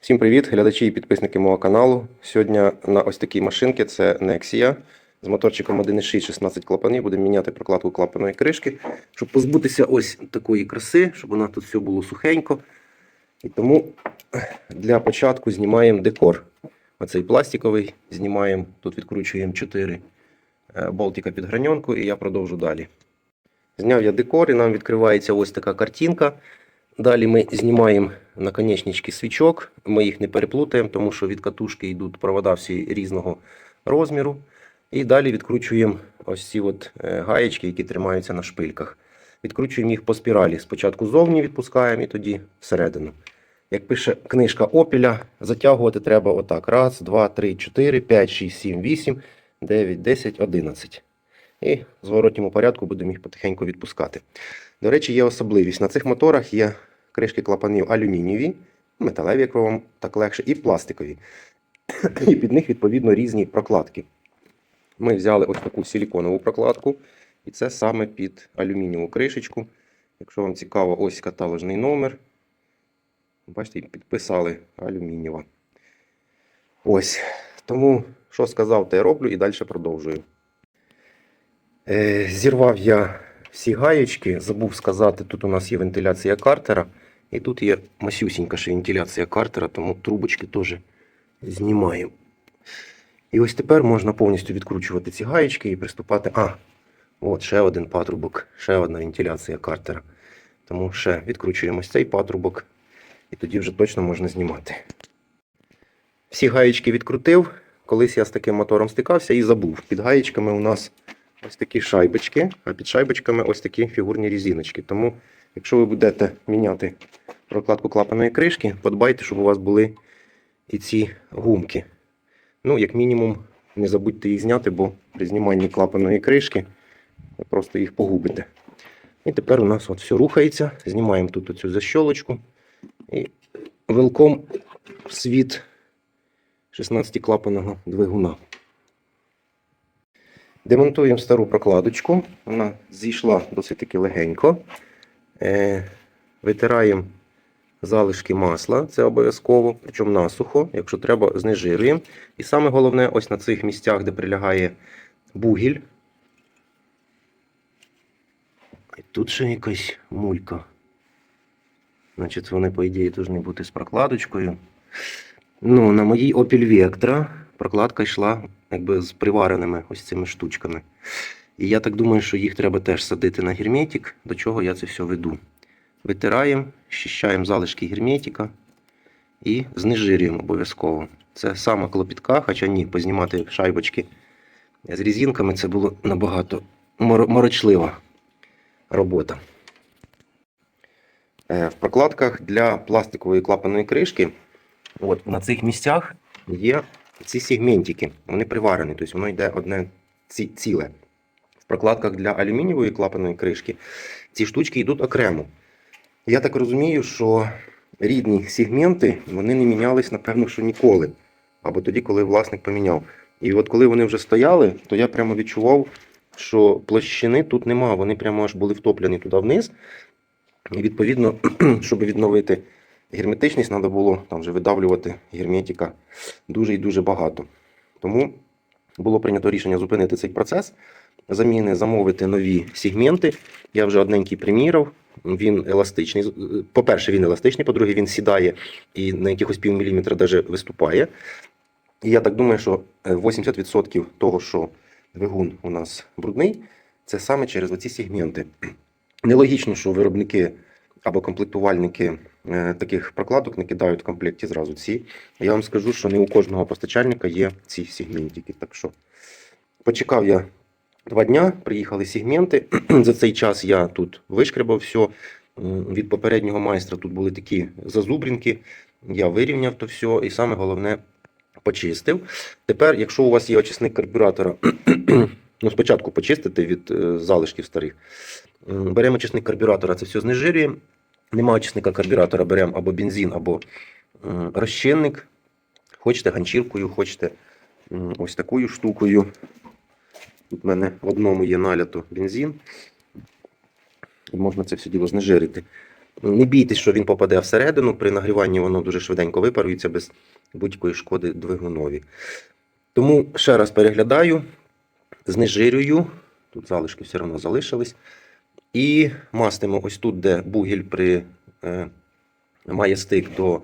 Всім привіт, глядачі і підписники мого каналу. Сьогодні на ось такій машинці це Nexia з моторчиком 1.6 16 клапанів. Будемо міняти прокладку клапаної кришки, щоб позбутися ось такої краси, щоб нас тут все було сухенько. І тому для початку знімаємо декор. Оцей пластиковий знімаємо, тут відкручуємо 4 е, болтика під граньонку і я продовжу далі. Зняв я декор і нам відкривається ось така картинка. Далі ми знімаємо наконечнички свічок, ми їх не переплутаємо, тому що від катушки йдуть провода всі різного розміру. І далі відкручуємо ось ці от е, гаєчки, які тримаються на шпильках. Відкручуємо їх по спіралі. Спочатку зовні відпускаємо і тоді всередину. Як пише книжка Опіля, затягувати треба отак. Раз, два, три, чотири, п'ять, шість, сім, вісім, дев'ять, десять, одинадцять. І в зворотньому порядку будемо їх потихеньку відпускати. До речі, є особливість. На цих моторах є кришки клапанів алюмінієві, металеві, як вам так легше, і пластикові. І під них, відповідно, різні прокладки. Ми взяли ось таку силіконову прокладку, і це саме під алюмінієву кришечку. Якщо вам цікаво, ось каталожний номер. Бачите, підписали алюмінієва. Ось. Тому, що сказав, те роблю і далі продовжую. Е, зірвав я всі гаєчки. Забув сказати, тут у нас є вентиляція картера. І тут є масюсінька ще вентиляція картера, тому трубочки теж знімаємо. І ось тепер можна повністю відкручувати ці гаєчки і приступати. А, от ще один патрубок, ще одна вентиляція картера. Тому ще відкручуємо цей патрубок, і тоді вже точно можна знімати. Всі гаєчки відкрутив. Колись я з таким мотором стикався і забув. Під гаєчками у нас ось такі шайбочки, а під шайбочками ось такі фігурні різиночки. Тому, якщо ви будете міняти прокладку клапаної кришки, подбайте, щоб у вас були і ці гумки. Ну, як мінімум, не забудьте їх зняти, бо при зніманні клапаної кришки ви просто їх погубите. І тепер у нас от все рухається. Знімаємо тут оцю защолочку і вилком в світ 16-клапаного двигуна. Демонтуємо стару прокладочку. Вона зійшла досить таки легенько. Е, витираємо залишки масла, це обов'язково, причому насухо, якщо треба, знежирюємо. І саме головне, ось на цих місцях, де прилягає бугіль. І тут ще якась мулька. Значить, вони, по ідеї, повинні бути з прокладочкою. Ну, на моїй Opel Vectra прокладка йшла якби з привареними ось цими штучками. І я так думаю, що їх треба теж садити на герметик, до чого я це все веду. Витираємо, щищаємо залишки герметика і знежирюємо обов'язково. Це сама клопітка, хоча ні, познімати шайбочки з різинками це було набагато мор- морочлива робота. Е, В прокладках для пластикової клапаної кришки От на цих місцях є ці сегментики, вони приварені, тобто воно йде одне ці- ціле. В прокладках для алюмінієвої клапаної кришки ці штучки йдуть окремо. Я так розумію, що рідні сегменти вони не мінялись, напевно, що ніколи. Або тоді, коли власник поміняв. І от коли вони вже стояли, то я прямо відчував, що площини тут нема, вони прямо аж були втоплені туди вниз. І відповідно, щоб відновити герметичність треба було там вже видавлювати герметика дуже і дуже багато. Тому було прийнято рішення зупинити цей процес, заміни, замовити нові сегменти. Я вже одненький приміряв. Він еластичний. По-перше, він еластичний, по-друге, він сідає і на якихось пів міліметра навіть виступає. І я так думаю, що е, 80% того, що двигун у нас брудний, це саме через оці сегменти. Нелогічно, що виробники або комплектувальники е, таких прокладок не кидають в комплекті зразу ці. Я вам скажу, що не у кожного постачальника є ці сегментики. Так що почекав я два дня, приїхали сегменти. За цей час я тут вишкребав все. Від попереднього майстра тут були такі зазубрінки. Я вирівняв то все і саме головне почистив. Тепер, якщо у вас є очисник карбюратора, ну спочатку почистити від е, залишків старих. Беремо очисник карбюратора, це все знежирюємо. Нема очисника карбюратора, беремо або бензин, або розчинник. Хочете ганчіркою, хочете ось такою штукою. Тут в мене в одному є налято бензин. І можна це все діло знежирити. Не бійтесь, що він попаде всередину. При нагріванні воно дуже швиденько випарується без будь-якої шкоди двигунові. Тому ще раз переглядаю, знежирюю. Тут залишки все одно залишились. І мастимо ось тут, де бугіль при, е, має стик до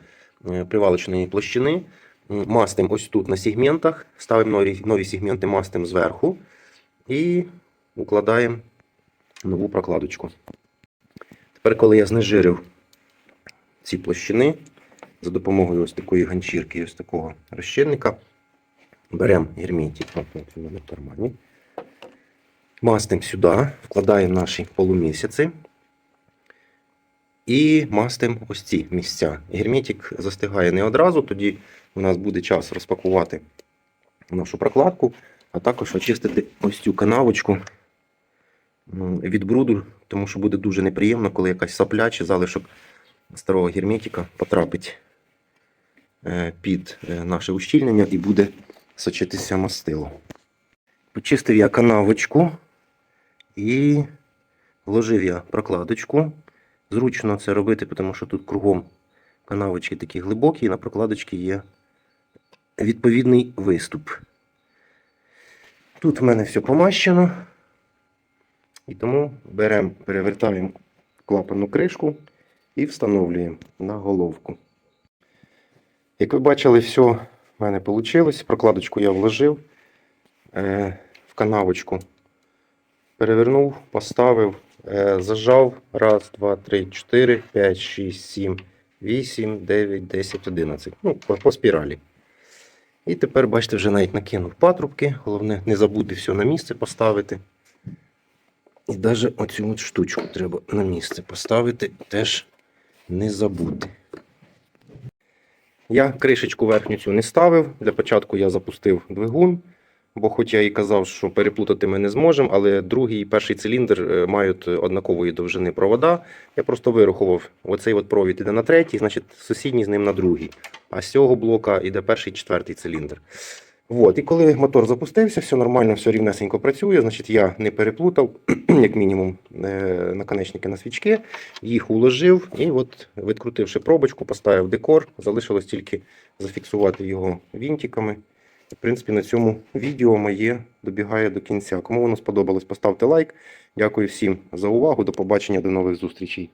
е, привалочної площини. Мастим ось тут на сегментах, ставимо нові, нові сегменти, мастим зверху і укладаємо нову прокладочку. Тепер, коли я знежирив ці площини за допомогою ось такої ганчірки, ось такого розчинника, беремо герметик, от, от він у мене в кармані, мастимо сюди, вкладаємо наші полумісяці і мастимо ось ці місця. Герметик застигає не одразу, тоді у нас буде час розпакувати нашу прокладку, а також очистити ось цю канавочку від бруду, тому що буде дуже неприємно, коли якась сапля чи залишок старого герметика потрапить е, під е, наше ущільнення і буде сочитися мастило. Почистив я канавочку і вложив я прокладочку. Зручно це робити, тому що тут кругом канавочки такі глибокі, і на прокладочці є відповідний виступ. Тут в мене все помащено. І тому беремо, перевертаємо клапанну кришку і встановлюємо на головку. Як ви бачили, все в мене вийшло. Прокладочку я вложив е, в канавочку. Перевернув, поставив, е, зажав. Раз, два, три, чотири, п'ять, шість, сім, вісім, дев'ять, десять, одинадцять. Ну, по, по спіралі. І тепер, бачите, вже навіть накинув патрубки. Головне, не забути все на місце поставити. І навіть оцю от штучку треба на місце поставити, теж не забути. Я кришечку верхню цю не ставив. Для початку я запустив двигун, бо хоч я і казав, що переплутати ми не зможемо, але другий і перший циліндр е, мають однакової довжини провода. Я просто вирахував, оцей от провід іде на третій, значить сусідній з ним на другий. А з цього блока йде перший четвертий циліндр. От, і коли мотор запустився, все нормально, все рівнесенько працює. Значить, я не переплутав, як мінімум, е, наконечники на свічки, їх уложив і от, відкрутивши пробочку, поставив декор. Залишилось тільки зафіксувати його вінтиками. В принципі, на цьому відео моє добігає до кінця. Кому воно сподобалось, поставте лайк. Дякую всім за увагу. До побачення, до нових зустрічей.